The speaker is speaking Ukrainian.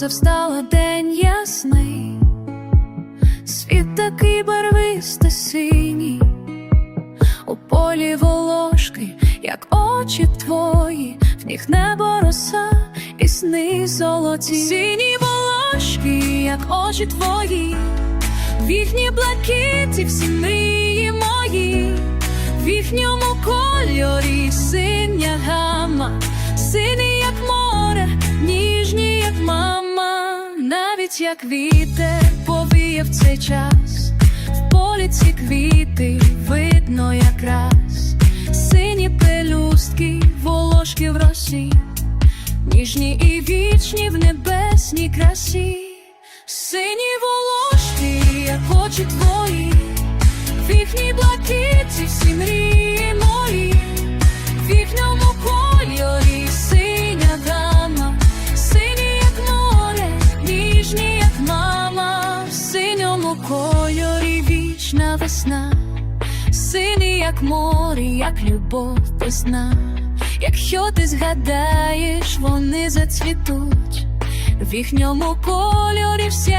сонце встало день ясний, світ такий барвисто синій, у полі волошки, як очі твої, в них небо роса і сни золоті. Сині волошки, як очі твої, в їхній блакиті всі мрії як вітер повіяв цей час, в полі ці квіти видно якраз, сині пелюстки, волошки в росі, ніжні і вічні в небесній красі, сині волошки, як очі твої, в їхній блакиті всі мрії кольорі вічна весна, синій, як море, як любов весна. Якщо ти згадаєш, вони зацвітуть, в їхньому кольорі суть.